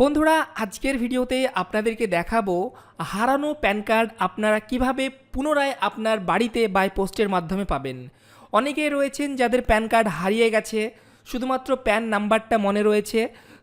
বন্ধুরা, আজকের ভিডিওতে আপনাদেরকে দেখাবো হারানো প্যান কার্ড আপনারা কীভাবে পুনরায় আপনার বাড়িতে বাই পোস্টের মাধ্যমে পাবেন। অনেকে রয়েছেন যাদের প্যান কার্ড হারিয়ে গেছে, শুধুমাত্র প্যান নাম্বারটা মনে রয়েছে।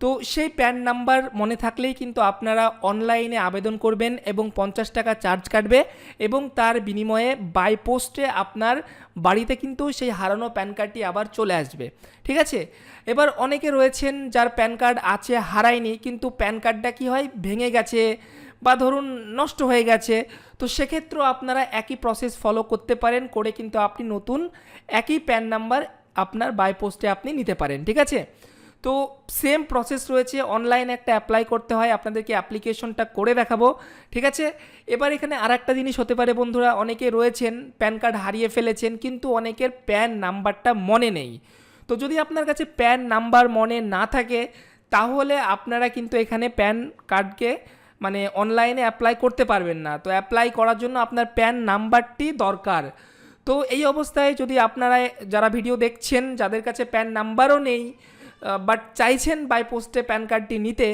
তো সেই প্যান নাম্বার মনে থাকলেই কিন্তু আপনারা অনলাইনে আবেদন করবেন এবং পঞ্চাশ টাকা চার্জ কাটবে এবং তার বিনিময়ে বাই পোস্টে আপনার বাড়িতে কিন্তু সেই হারানো প্যান কার্ডটি আবার চলে আসবে। ঠিক আছে? এবার অনেকে রয়েছেন যার প্যান কার্ড আছে হারায়নি কিন্তু প্যান কার্ডটা কি হয়? ভেঙে গেছে বা ধরুন নষ্ট হয়ে গেছে। তো সেক্ষেত্রেও আপনারা একই প্রসেস ফলো করতে পারেন, করে কিন্তু আপনি নতুন একই প্যান নাম্বার আপনার বাই পোস্টে আপনি নিতে পারেন। ঠিক আছে? তো সেম প্রসেস রয়েছে অনলাইনে একটা অ্যাপ্লাই করতে হয়, আপনাদেরকে অ্যাপ্লিকেশনটা করে দেখাবো, ঠিক আছে? এবার এখানে আর একটা জিনিস হতে পারে বন্ধুরা, অনেকে রয়েছেন প্যান কার্ড হারিয়ে ফেলেছেন, কিন্তু অনেকের প্যান নাম্বারটা মনে নেই। তো যদি আপনার কাছে প্যান নাম্বার মনে না থাকে, তাহলে আপনারা কিন্তু এখানে প্যান কার্ডকে মানে অনলাইনে অ্যাপ্লাই করতে পারবেন না। তো অ্যাপ্লাই করার জন্য আপনার প্যান নাম্বারটি দরকার। তো এই অবস্থায় যদি আপনারা যারা ভিডিও দেখছেন, যাদের কাছে প্যান নাম্বারও নেই বাট চাইছেন বাই পোস্টে প্যান কার্ডটি নিতে,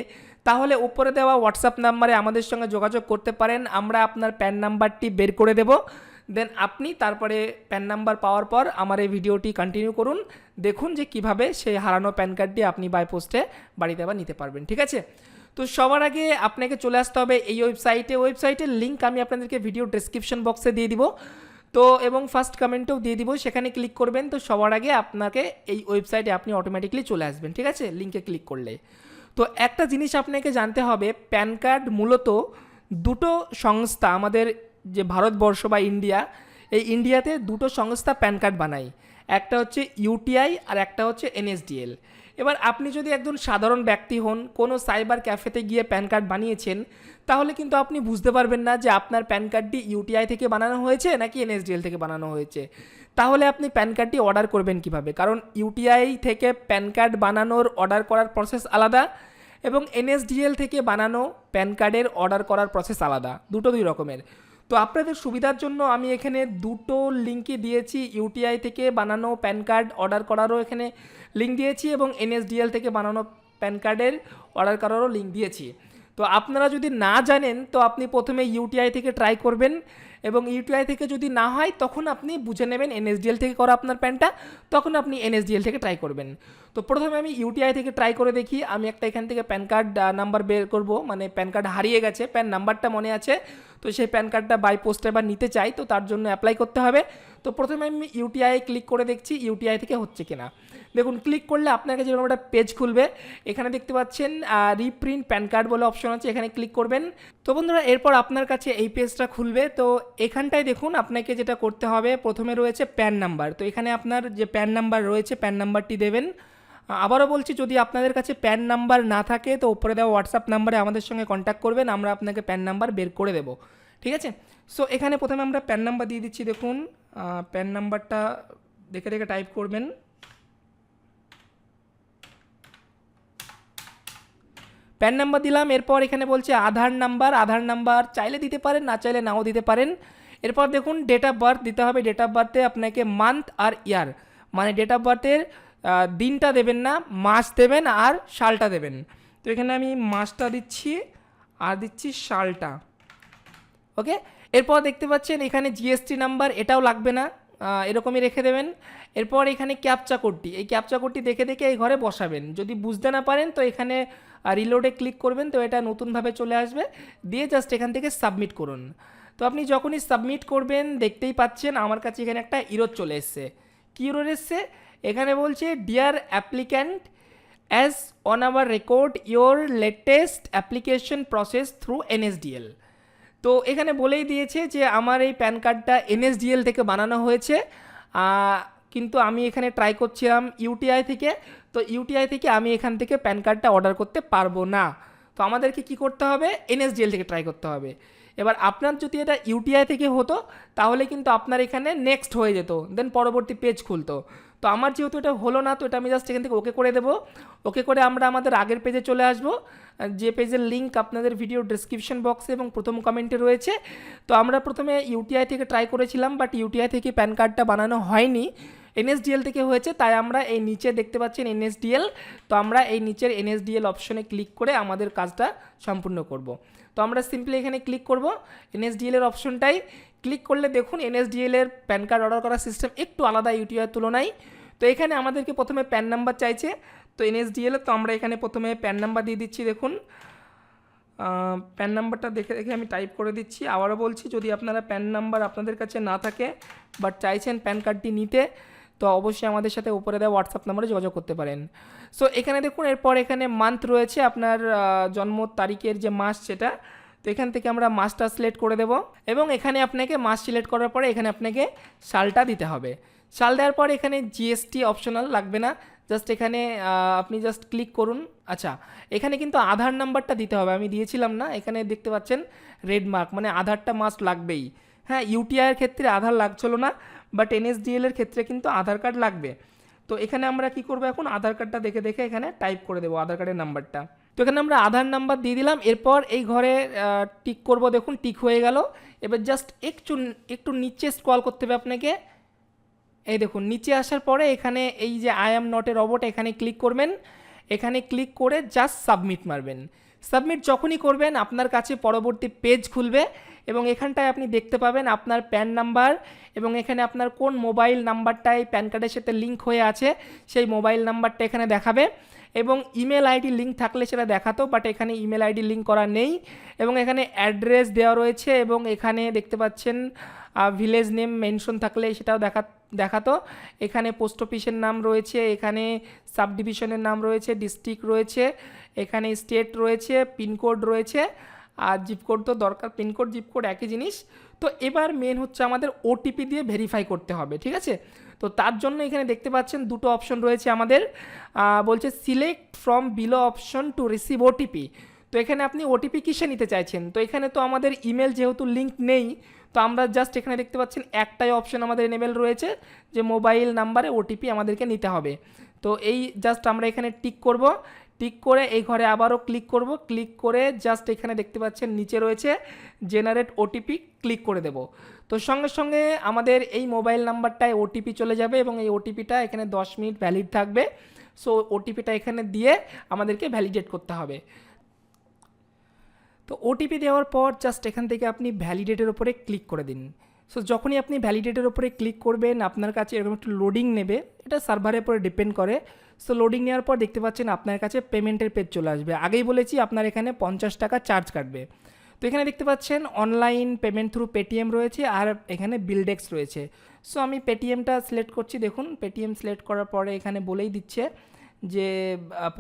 তাহলে উপরে দেওয়া হোয়াটসঅ্যাপ নাম্বারে আমাদের সঙ্গে যোগাযোগ করতে পারেন, আমরা আপনার প্যান নাম্বারটি বের করে দেব। দেন আপনি তারপরে প্যান নাম্বার পাওয়ার পর আমার এই ভিডিওটি কন্টিনিউ করুন, দেখুন যে কীভাবে সেই হারানো প্যান কার্ডটি আপনি বাই পোস্টে বাড়িতে আবার নিতে পারবেন, ঠিক আছে? তো সবার আগে আপনাকে চলে আসতে হবে এই ওয়েবসাইটে ওয়েবসাইটের লিঙ্ক আমি আপনাদেরকে ভিডিও ডেসক্রিপশন বক্সে দিয়ে দিব। তো এবং ফার্স্ট কমেন্টও দিয়ে দিব, সেখানে ক্লিক করবেন, তো সবার আগে আপনাকে এই ওয়েবসাইটে আপনি অটোমেটিকলি চলে আসবেন, ঠিক আছে? লিঙ্কে ক্লিক করলে। তো একটা জিনিস আপনাকে জানতে হবে প্যান কার্ড মূলত দুটো সংস্থা আমাদের যে ভারতবর্ষ বা ইন্ডিয়া এই ইন্ডিয়াতে দুটো সংস্থা প্যান কার্ড বানায়। একটা হচ্ছে ইউটিআই আর একটা হচ্ছে এনএসডিএল এবার আপনি যদি একজন সাধারণ ব্যক্তি হন, কোনো সাইবার ক্যাফেতে গিয়ে প্যান কার্ড বানিয়েছেন, তাহলে কিন্তু আপনি বুঝতে পারবেন না যে আপনার প্যান কার্ডটি ইউটিআই থেকে বানানো হয়েছে নাকি এনএসডিএল থেকে বানানো হয়েছে। তাহলে আপনি প্যান কার্ডটি অর্ডার করবেন কীভাবে? কারণ ইউটিআই থেকে প্যান কার্ড বানানোর অর্ডার করার প্রসেস আলাদা এবং এনএসডিএল থেকে বানানো প্যান কার্ডের অর্ডার করার প্রসেস আলাদা। দুটো দুই রকমের। তো আপনাদের সুবিধার জন্য আমি এখানে দুটো লিঙ্কই দিয়েছি ইউটিআই থেকে বানানো প্যান কার্ড অর্ডার করারও এখানে লিঙ্ক দিয়েছি এবং এনএসডিএল থেকে বানানো প্যান কার্ডের অর্ডার করারও লিঙ্ক দিয়েছি। তো আপনারা যদি না জানেন, তো আপনি প্রথমে ইউটিআই থেকে ট্রাই করবেন এবং ইউটিআই থেকে যদি না হয়, তখন আপনি বুঝে নেবেন এনএসডিএল থেকে করা আপনার প্যানটা তখন আপনি এনএসডিএল থেকে ট্রাই করবেন। তো প্রথমে আমি ইউটিআই থেকে ট্রাই করে দেখি। আমি একটা এখান থেকে প্যান কার্ড নাম্বার বের করব। মানে প্যান কার্ড হারিয়ে গেছে। প্যান নাম্বারটা মনে আছে। তো সেই প্যান কার্ডটা বাই পোস্টে বা নিতে চাই, তো তার জন্য অ্যাপ্লাই করতে হবে। তো প্রথমে আমি ইউটিআই ক্লিক করে দেখছি ইউটিআই থেকে হচ্ছে কিনা। দেখুন ক্লিক করলে আপনাকে যেরকম একটা পেজ খুলবে। এখানে দেখতে পাচ্ছেন রিপ্রিন্ট প্যান কার্ড বলে অপশন আছে, এখানে ক্লিক করবেন। তো বন্ধুরা, এরপর আপনার কাছে এই পেজটা খুলবে। তো এখানটায় দেখুন, আপনাকে যেটা করতে হবে, প্রথমে রয়েছে প্যান নাম্বার তো এখানে আপনার যে প্যান নাম্বার রয়েছে প্যান নাম্বারটি দেবেন। আবারও বলছি, যদি আপনাদের কাছে প্যান নাম্বার না থাকে, তো উপরে দেওয়া হোয়াটসঅ্যাপ নাম্বারে আমাদের সঙ্গে কন্ট্যাক্ট করবেন, আমরা আপনাকে প্যান নাম্বার বের করে দেবো। ঠিক আছে? সো এখানে প্রথমে আমরা প্যান নাম্বার দিয়ে দিচ্ছি, দেখুন। প্যান নাম্বারটা দেখে দেখে টাইপ করবেন। প্যান নাম্বার দিলাম, এরপর এখানে বলছে আধার নাম্বার আধার নাম্বার চাইলে দিতে পারেন, না চাইলে নাও দিতে পারেন। এরপর দেখুন ডেট অফ বার্থ দিতে হবে ডেট অফ বার্থে আপনাকে মান্থ আর ইয়ার মানে ডেট অফ বার্থের দিনটা দেবেন না মাস দেবেন আর সালটা দেবেন। তো এখানে আমি মাসটা দিচ্ছি, আর দিচ্ছি সালটা ওকে? এরপর দেখতে পাচ্ছেন এখানে জিএসটি নাম্বার, এটাও লাগবে না। এরকমই রেখে দেবেন। এরপর এখানে ক্যাপচা কোডটি। এই ক্যাপচা কোডটি দেখে দেখে এই ঘরে বসাবেন। যদি বুঝতে না পারেন, তো এখানে রিলোডে ক্লিক করবেন, তো এটা নতুনভাবে চলে আসবে। দিয়ে জাস্ট এখান থেকে সাবমিট করুন। তো আপনি যখনই সাবমিট করবেন, দেখতেই পাচ্ছেন আমার কাছে এখানে একটা ইরোড চলে এসছে। কী ইরোড এসছে? এখানে বলছে dear applicant as on our record your latest application process through NSDL তো এখানে বলেই দিয়েছে যে, আমার এই প্যান কার্ডটা এনএসডিএল থেকে বানানো হয়েছে। কিন্তু আমি এখানে ট্রাই করছিলাম ইউটিআই থেকে। তো ইউটিআই থেকে আমি এখান থেকে প্যান কার্ডটা অর্ডার করতে পারব না। তো আমাদেরকে কি করতে হবে? এনএসডিএল থেকে ট্রাই করতে হবে। এবার আপনার যদি এটা ইউটিআই থেকে হতো, তাহলে কিন্তু আপনার এখানে নেক্সট হয়ে যেত। দেন পরবর্তী পেজ খুলতো। তো আমার যেহেতু এটা হলো না, তো এটা আমি জাস্ট এখান থেকে ওকে করে দেবো। ওকে করে আমরা আমাদের আগের পেজে চলে আসব। যে পেজের লিঙ্ক আপনাদের ভিডিও ডিসক্রিপশন বক্সে এবং প্রথম কমেন্টে রয়েছে। তো আমরা প্রথমে ইউটিআই থেকে ট্রাই করেছিলাম বাট ইউটিআই থেকে প্যান কার্ডটা বানানো হয়নি। এনএসডিএল থেকে হয়েছে, তাই আমরা এই নিচে দেখতে পাচ্ছেন এনএসডিএল তো আমরা এই নিচের এনএসডিএল অপশনে ক্লিক করে আমাদের কাজটা সম্পূর্ণ করব। তো আমরা সিম্পলি এখানে ক্লিক করব। এনএসডিএলের অপশনটাই ক্লিক করলে দেখুন এনএসডিএল এর প্যান কার্ড অর্ডার করার সিস্টেম একটু আলাদা ইউটিআর তুলনায়। তো এখানে আমাদেরকে প্রথমে প্যান নাম্বার চাইছে। তো এনএসডিএল তো আমরা এখানে প্রথমে প্যান নাম্বার দিয়ে দিচ্ছি, দেখুন। প্যান নাম্বারটা দেখে দেখে আমি টাইপ করে দিচ্ছি। আবারও বলছি, যদি আপনারা প্যান নাম্বার আপনাদের কাছে না থাকে বাট চাইছেন প্যান কার্ডটি নিতে, তো অবশ্যই আমাদের সাথে উপরে দেওয়া হোয়াটসঅ্যাপ নাম্বারে যোগাযোগ করতে পারেন। সো এখানে দেখুন, এরপর এখানে মান্থ রয়েছে আপনার জন্ম তারিখের যে মাস, সেটা তো এখান থেকে আমরা মাসটা সিলেক্ট করে দেব এবং এখানে আপনাকে মাস সিলেক্ট করার পরে এখানে আপনাকে সালটা দিতে হবে। সাল দেওয়ার পর এখানে জিএসটি অপশনাল লাগবে না। জাস্ট এখানে আপনি জাস্ট ক্লিক করুন। আচ্ছা এখানে কিন্তু আধার নাম্বারটা দিতে হবে। আমি দিয়েছিলাম না, এখানে দেখতে পাচ্ছেন রেড মার্ক মানে আধারটা মাস্ট লাগবেই। হ্যাঁ ইউটিআই এর ক্ষেত্রে আধার লাগছিল না বাট এনএসডিএল এর ক্ষেত্রে কিন্তু আধার কার্ড লাগবে। তো এখানে আমরা কি করব এখন? আধার কার্ডটা দেখে দেখে এখানে টাইপ করে দেবো, আধার কার্ডের নাম্বারটা তো এখানে আমরা আধার নাম্বার দিয়ে দিলাম, এরপর এই ঘরে টিক করব, দেখুন টিক হয়ে গেল। এবার জাস্ট একটু একটু নিচে স্ক্রল করতে হবে আপনাকে। এই দেখুন, নিচে আসার পরে এখানে এই যে I am not a robot এখানে ক্লিক করবেন। এখানে ক্লিক করে জাস্ট সাবমিট মারবেন। সাবমিট যখনই করবেন, আপনার কাছে পরবর্তী পেজ খুলবে এবং এখানটায় আপনি দেখতে পাবেন আপনার প্যান নাম্বার এবং এখানে আপনার কোন মোবাইল নাম্বারটাই প্যান কার্ডের সাথে লিঙ্ক হয়ে আছে, সেই মোবাইল নাম্বারটা এখানে দেখাবে। এবং ইমেল আইডি লিঙ্ক থাকলে সেটা দেখাতো বাট এখানে ইমেল আইডি লিঙ্ক করা নেই। এবং এখানে অ্যাড্রেস দেওয়া রয়েছে এবং এখানে দেখতে পাচ্ছেন ভিলেজ নেম মেনশন থাকলে সেটাও দেখা, দেখাতো। এখানে পোস্ট অফিসের নাম রয়েছে, এখানে সাব ডিভিশনের নাম রয়েছে ডিস্ট্রিক্ট রয়েছে, এখানে স্টেট রয়েছে পিনকোড রয়েছে, আর জিপ কোড তো দরকার পিনকোড জিপ কোড একই জিনিস। তো এবার মেন হচ্ছে আমাদের ওটিপি দিয়ে ভেরিফাই করতে হবে, ঠিক আছে? তো তার জন্য এখানে দেখতে পাচ্ছেন দুটো অপশন রয়েছে আমাদের। বলছে select from below option to receive OTP তো এখানে আপনি ওটিপি কিসে নিতে চাইছেন? তো এখানে তো আমাদের ইমেল যেহেতু লিঙ্ক নেই, তো আমরা জাস্ট এখানে দেখতে পাচ্ছেন একটাই অপশন আমাদের এনেবেল রয়েছে, যে মোবাইল নাম্বারে ওটিপি আমাদেরকে নিতে হবে। তো এই জাস্ট আমরা এখানে টিক করব। টিক করে এই ঘরে আবারও ক্লিক করব। ক্লিক করে জাস্ট এখানে দেখতে পাচ্ছেন নিচে রয়েছে জেনারেট ওটিপি ক্লিক করে দেব। তো সঙ্গে সঙ্গে আমাদের এই মোবাইল নাম্বারটায় ওটিপি চলে যাবে এবং এই ওটিপিটা এখানে দশ মিনিট ভ্যালিড থাকবে। সো ওটিপিটা এখানে দিয়ে আমাদেরকে ভ্যালিডেট করতে হবে। তো ওটিপি দেওয়ার পর জাস্ট এখান থেকে আপনি ভ্যালিডেটের ওপরে ক্লিক করে দিন। সো যখনই আপনি ভ্যালিডেটের ওপরে ক্লিক করবেন, আপনার কাছে এরকম একটু লোডিং নেবে। এটা সার্ভারের উপরে ডিপেন্ড করে। সো লোডিং নেওয়ার পর দেখতে পাচ্ছেন আপনার কাছে পেমেন্টের পেজ চলে আসবে। আগেই বলেছি আপনার এখানে পঞ্চাশ টাকা চার্জ কাটবে। তো এখানে দেখতে পাচ্ছেন অনলাইন পেমেন্ট থ্রু পেটিএম রয়েছে আর এখানে বিলডেক্স রয়েছে। সো আমি পেটিএমটা সিলেক্ট করছি, দেখুন পেটিএম সিলেক্ট করার পরে এখানে বলেই দিচ্ছে যে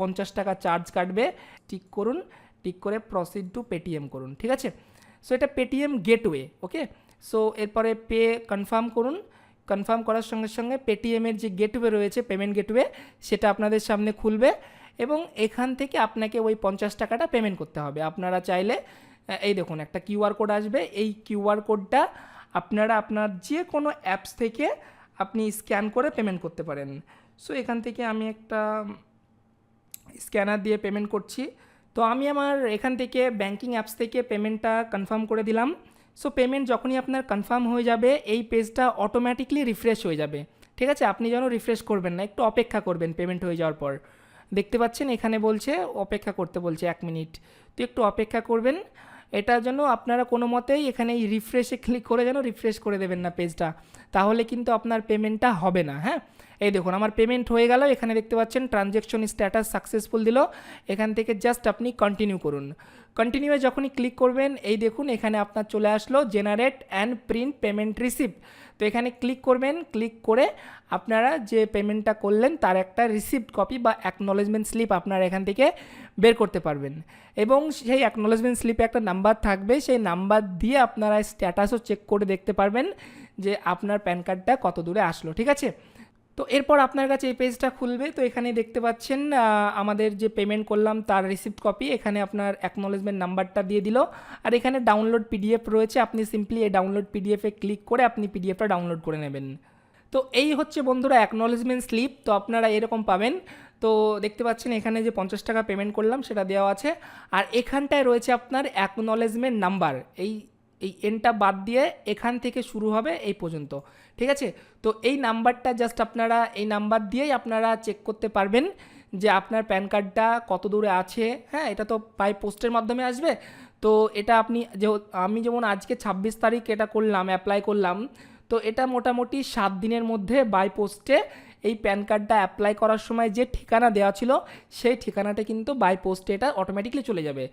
পঞ্চাশ টাকা চার্জ কাটবে। টিক করুন টিক করে প্রসিড টু পেটিএম করুন, ঠিক আছে? সো এটা পেটিএম গেটওয়ে ওকে সো এরপরে পে কনফার্ম করুন। কনফার্ম করার সঙ্গে সঙ্গে পেটিএমের যে গেটওয়ে রয়েছে পেমেন্ট গেটওয়ে সেটা আপনাদের সামনে খুলবে এবং এখান থেকে আপনাকে ওই পঞ্চাশ টাকাটা পেমেন্ট করতে হবে। আপনারা চাইলে এই দেখুন, একটা কিউআর কোড আসবে। এই কিউআর কোডটা আপনারা আপনার যে কোনো অ্যাপস থেকে আপনি স্ক্যান করে পেমেন্ট করতে পারেন। সো, এখান থেকে আমি একটা স্ক্যানার দিয়ে পেমেন্ট করছি। তো, আমি আমার এখান থেকে ব্যাংকিং অ্যাপস থেকে পেমেন্টটা কনফার্ম করে দিলাম। সো, পেমেন্ট যখনই আপনার কনফার্ম হয়ে যাবে, এই পেজটা অটোমেটিকলি রিফ্রেশ হয়ে যাবে। ঠিক আছে? আপনি যেন রিফ্রেশ করবেন না, একটু অপেক্ষা করবেন পেমেন্ট হয়ে যাওয়ার পর। দেখতে পাচ্ছেন, এখানে বলছে, অপেক্ষা করতে বলছে এক মিনিট। তো, একটু অপেক্ষা করবেন। এটার জন্য আপনারা কোনো মতেই এখানে এই রিফ্রেশে ক্লিক করে যেন রিফ্রেশ করে দেবেন না পেজটা তাহলে কিন্তু আপনার পেমেন্টটা হবে না হ্যাঁ? এই দেখুন, আমার পেমেন্ট হয়ে গেল, এখানে দেখতে পাচ্ছেন ট্রানজ্যাকশন স্ট্যাটাস সাকসেসফুল দিল। এখান থেকে জাস্ট আপনি কন্টিনিউ করুন। কন্টিনিউয়ে যখনই ক্লিক করবেন, এই দেখুন, এখানে আপনার চলে আসলো generate and print payment receipt তো এখানে ক্লিক করবেন ক্লিক করে আপনারা যে পেমেন্টটা করলেন তার একটা রিসিপ্ট কপি বা অ্যাকনোলেজমেন্ট স্লিপ আপনারা এখান থেকে বের করতে পারবেন। এবং সেই অ্যাকনোলেজমেন্ট স্লিপে একটা নাম্বার থাকবে, সেই নাম্বার দিয়ে আপনারা স্ট্যাটাসও চেক করে দেখতে পারবেন যে আপনার প্যান কার্ডটা কত দূরে আসলো, ঠিক আছে? তো এরপর আপনার কাছে এই পেজটা খুলবে। তো এখানে দেখতে পাচ্ছেন আমাদের যে পেমেন্ট করলাম তার রিসিপ্ট কপি এখানে আপনার অ্যাকনলেজমেন্ট নাম্বারটা দিয়ে দিল। আর এখানে ডাউনলোড পিডিএফ রয়েছে, আপনি সিম্পলি এই ডাউনলোড পিডিএফে ক্লিক করে আপনি পিডিএফটা ডাউনলোড করে নেবেন। তো এই হচ্ছে বন্ধুরা অ্যাকনলেজমেন্ট স্লিপ তো আপনারা এরকম পাবেন। তো দেখতে পাচ্ছেন এখানে যে পঞ্চাশ টাকা পেমেন্ট করলাম, সেটা দেওয়া আছে। আর এখানটায় রয়েছে আপনার অ্যাকনলেজমেন্ট নাম্বার এই এই এনটা বাদ দিয়ে এখান থেকে শুরু হবে এই পর্যন্ত। ঠিক আছে? তো এই নাম্বারটা জাস্ট আপনারা এই নাম্বার দিয়েই আপনারা চেক করতে পারবেন যে আপনার প্যান কার্ডটা কত দূরে আছে। হ্যাঁ এটা তো বাই পোস্টের মাধ্যমে আসবে। তো এটা আপনি যে আমি যেমন আজকে ছাব্বিশ তারিখ এটা করলাম অ্যাপ্লাই করলাম, তো এটা মোটামুটি সাত দিনের মধ্যে বাই পোস্টে এই প্যান কার্ডটা অ্যাপ্লাই করার সময় যে ঠিকানা দেওয়া ছিল, সেই ঠিকানাটা কিন্তু বাই পোস্টে এটা অটোমেটিকলি চলে যাবে।